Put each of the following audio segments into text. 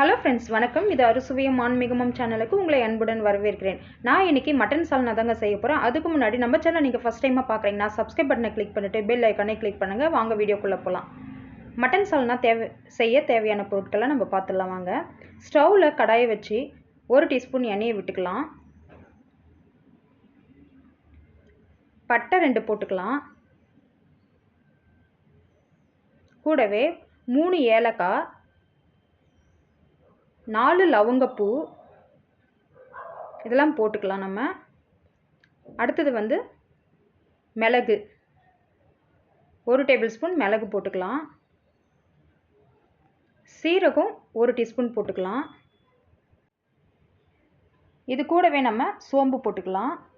Hello friends வணக்கம். இது அறுசுவையும் ஆன்மீகமும் சேனலுக்கு உங்களை அன்புடன் வரவேற்கிறேன். நான் இன்னைக்கு மட்டன் சால்னா தாங்க செய்ய போகிறேன் அதுக்கு முன்னாடி நம்ம சேனல் நீங்கள் ஃபஸ்ட் டைமாக பார்க்குறீங்கன்னா சப்ஸ்கிரைப் பட்டனை கிளிக் பண்ணிட்டு பெல் ஐக்கானே கிளிக் பண்ணுங்கள் வாங்க வீடியோக்குள்ளே போகலாம் மட்டன் சால்னா தேவை செய்ய தேவையான பொருட்களை நம்ம பார்த்துடலாம் வாங்க. ஸ்டவ்வில் கடாயை வச்சு ஒரு டீஸ்பூன் எண்ணெயை விட்டுக்கலாம். பட்டை ரெண்டு போட்டுக்கலாம். கூடவே மூணு ஏலக்காய் நாலு லவங்கப்பூ. இதெல்லாம் போட்டுக்கலாம் நம்ம. அடுத்தது வந்து மிளகு. ஒரு டேபிள் ஸ்பூன் மிளகு போட்டுக்கலாம். சீரகம் ஒரு டீஸ்பூன் போட்டுக்கலாம். இது கூடவே நம்ம சோம்பு போட்டுக்கலாம்.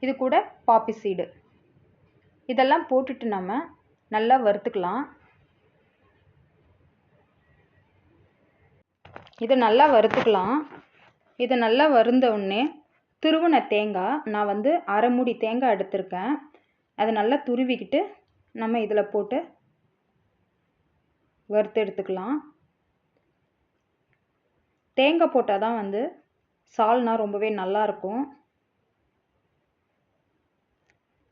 இது கூட பாப்பி சீடு. இதெல்லாம் போட்டுட்டு நம்ம நல்லா வறுத்துக்கலாம். இதை நல்லா வறுத்துக்கலாம். இதை நல்லா வறுந்த உடனே துருவின தேங்காய் நான் வந்து அரை மூடி தேங்காய் எடுத்திருக்கேன். அதை நல்லா துருவிக்கிட்டு நம்ம இதில் போட்டு வறுத்து எடுத்துக்கலாம். தேங்காய் போட்டால் தான் வந்து சால்னா ரொம்பவே நல்லாயிருக்கும்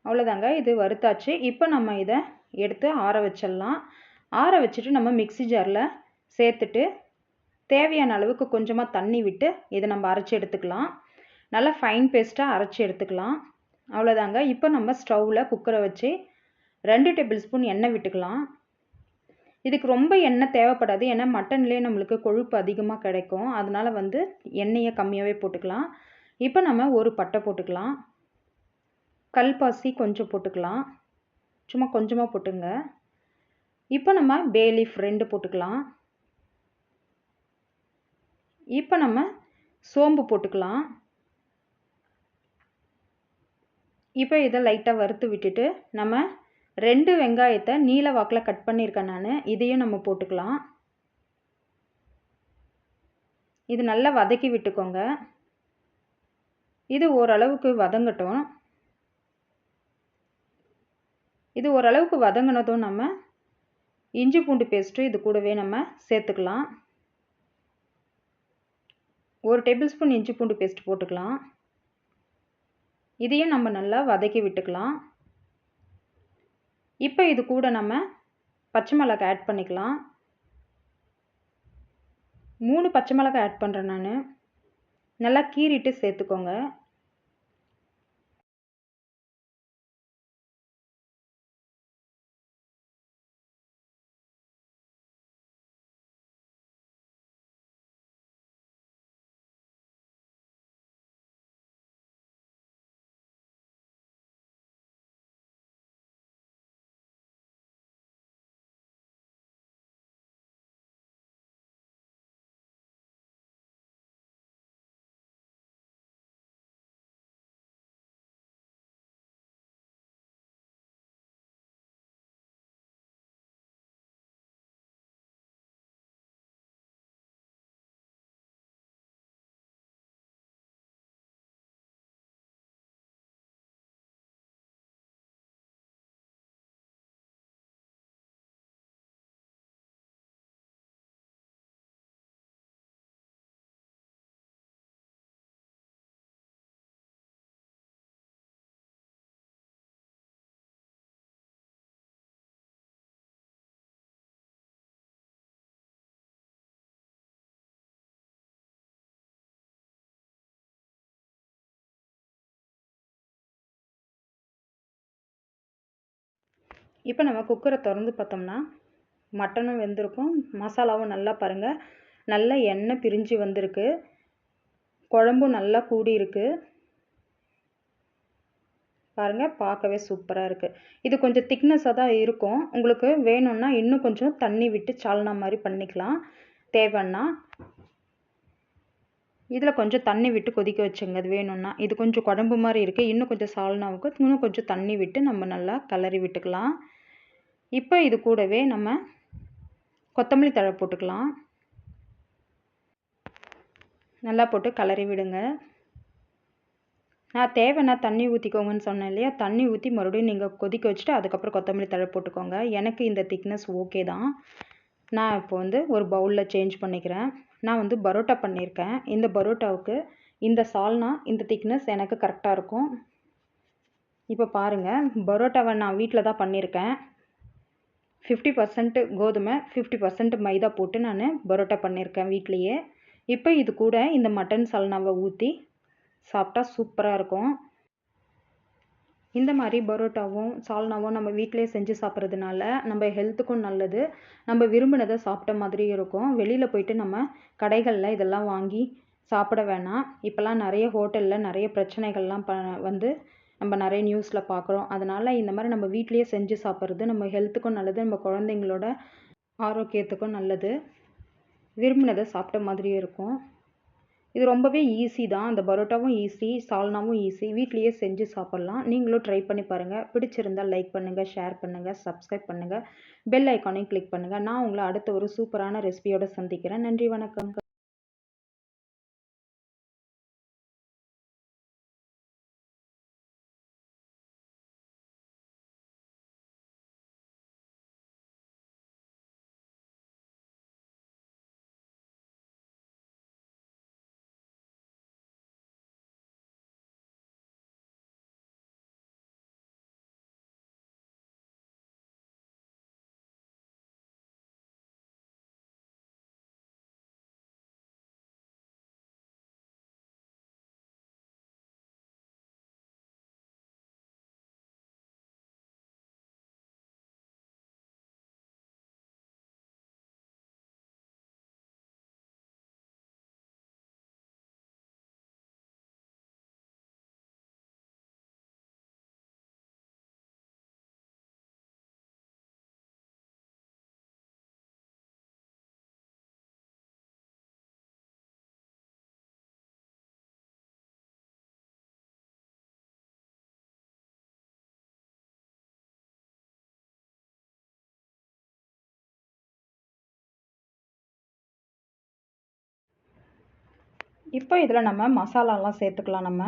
அவ்வளோதாங்க. இது வறுத்தாச்சு. இப்போ நம்ம இதை எடுத்து ஆற வச்சிடலாம். ஆற வச்சுட்டு நம்ம மிக்சி ஜாரில் சேர்த்துட்டு தேவையான அளவுக்கு கொஞ்சமாக தண்ணி விட்டு இதை நம்ம அரைச்சி எடுத்துக்கலாம். நல்லா ஃபைன் பேஸ்ட்டாக அரைச்சி எடுத்துக்கலாம். அவ்வளோதாங்க. இப்போ நம்ம ஸ்டவ்வில் குக்கரை வச்சு ரெண்டு டேபிள் ஸ்பூன் எண்ணெய் விட்டுக்கலாம். இதுக்கு ரொம்ப எண்ணெய் தேவைப்படாது. ஏன்னா மட்டன்லேயே நம்மளுக்கு கொழுப்பு அதிகமாக கிடைக்கும். அதனால் வந்து எண்ணெயை கம்மியாகவே போட்டுக்கலாம். இப்போ நம்ம ஒரு பட்டை போட்டுக்கலாம். கல்பாசி கொஞ்சம் போட்டுக்கலாம். சும்மா கொஞ்சமாக போட்டுங்க. இப்போ நம்ம பேலீஃப் ரெண்டு போட்டுக்கலாம். இப்போ நம்ம சோம்பு போட்டுக்கலாம். இப்போ இதை லைட்டாக வறுத்து விட்டுட்டு நம்ம ரெண்டு வெங்காயத்தை நீல வாக்கில் கட் பண்ணியிருக்கேன் நான். இதையும் நம்ம போட்டுக்கலாம். இது நல்லா வதக்கி விட்டுக்கோங்க. இது ஓரளவுக்கு வதங்கட்டும். இது ஓரளவுக்கு வதங்கினதும் நம்ம இஞ்சி பூண்டு பேஸ்ட்டு இது கூடவே நம்ம சேர்த்துக்கலாம். ஒரு டேபிள் ஸ்பூன் இஞ்சி பூண்டு பேஸ்ட் போட்டுக்கலாம். இதையும் நம்ம நல்லா வதக்கி விட்டுக்கலாம். இப்போ இது கூட நம்ம பச்சை மிளகாய் ஆட் பண்ணிக்கலாம். மூணு பச்சை மிளகாய் ஆட் பண்ணுறேன் நான். நல்லா கீறிட்டு சேர்த்துக்கோங்க. இப்போ நம்ம குக்கரை திறந்து பார்த்தோம்னா மட்டனும் வெந்திருக்கும். மசாலாவும் நல்லா பாருங்கள் நல்லா எண்ணெய் பிரிஞ்சு வந்திருக்கு. குழம்பும் நல்லா கூடியிருக்கு. பாருங்கள் பார்க்கவே சூப்பராக இருக்குது இது கொஞ்சம் திக்னஸாக தான் இருக்கும். உங்களுக்கு வேணும்னா இன்னும் கொஞ்சம் தண்ணி விட்டு சால்னா மாதிரி பண்ணிக்கலாம். தேவைன்னா. இதில் கொஞ்சம் தண்ணி விட்டு கொதிக்க வச்சுங்க. அது வேணும்னா. இது கொஞ்சம் குழம்பு மாதிரி இருக்குது இன்னும் கொஞ்சம் சால்னாவுக்கு இன்னும் கொஞ்சம் தண்ணி விட்டு நம்ம நல்லா கிளறி விட்டுக்கலாம். இப்போ இது கூடவே நம்ம கொத்தமல்லி தழை போட்டுக்கலாம். நல்லா போட்டு கிளறி விடுங்க. நான் தேவைன்னா தண்ணி ஊற்றிக்கோங்கன்னு சொன்னேன் இல்லையா? தண்ணி ஊற்றி மறுபடியும் நீங்கள் கொதிக்க வச்சுட்டு அதுக்கப்புறம் கொத்தமல்லி தழை போட்டுக்கோங்க. எனக்கு இந்த திக்னஸ் ஓகே தான். நான் இப்போ வந்து ஒரு பவுலில் சேஞ்ச் பண்ணிக்கிறேன். நான் வந்து பரோட்டா பண்ணியிருக்கேன். இந்த பரோட்டாவுக்கு இந்த சால்னா இந்த திக்னஸ் எனக்கு கரெக்டாக இருக்கும். இப்போ பாருங்கள் பரோட்டாவை நான் வீட்டில் தான் பண்ணியிருக்கேன். ஃபிஃப்டி பர்சன்ட் கோதுமை ஃபிஃப்டி பர்சன்ட் மைதா போட்டு நான் பரோட்டா பண்ணியிருக்கேன் வீட்லேயே. இப்போ இது கூட இந்த மட்டன் சால்னாவை ஊற்றி சாப்பிட்டா சூப்பராக இருக்கும். இந்த மாதிரி பரோட்டாவும் சால்னாவும் நம்ம வீட்டிலே செஞ்சு சாப்பிட்றதுனால நம்ம ஹெல்த்துக்கும் நல்லது. நம்ம விரும்பினதை சாப்பிட்ட மாதிரி இருக்கும். வெளியில் போயிட்டு நம்ம கடைகளில் இதெல்லாம் வாங்கி சாப்பிட வேணாம். இப்போல்லாம் நிறைய ஹோட்டலில் நிறைய பிரச்சனைகள்லாம் ப வந்து நம்ம நிறைய நியூஸில் பார்க்குறோம். அதனால் இந்த மாதிரி நம்ம வீட்லேயே செஞ்சு சாப்பிட்றது நம்ம ஹெல்த்துக்கும் நல்லது நம்ம குழந்தைங்களோட ஆரோக்கியத்துக்கும் நல்லது. விரும்பினதை சாப்பிட்ட மாதிரியும் இருக்கும். இது ரொம்பவே ஈஸி தான். அந்த பரோட்டாவும் ஈஸி சால்னாவும் ஈஸி வீட்லேயே செஞ்சு சாப்பிட்லாம். நீங்களும் ட்ரை பண்ணி பாருங்கள் பிடிச்சிருந்தால் லைக் பண்ணுங்கள் ஷேர் பண்ணுங்கள் சப்ஸ்கிரைப் பண்ணுங்கள் பெல் ஐக்கானையும் கிளிக் பண்ணுங்கள் நான் உங்களை அடுத்த ஒரு சூப்பரான ரெசிபியோடு சந்திக்கிறேன். நன்றி வணக்கம். இப்போ இதில் நம்ம மசாலாலாம் சேர்த்துக்கலாம் நம்ம.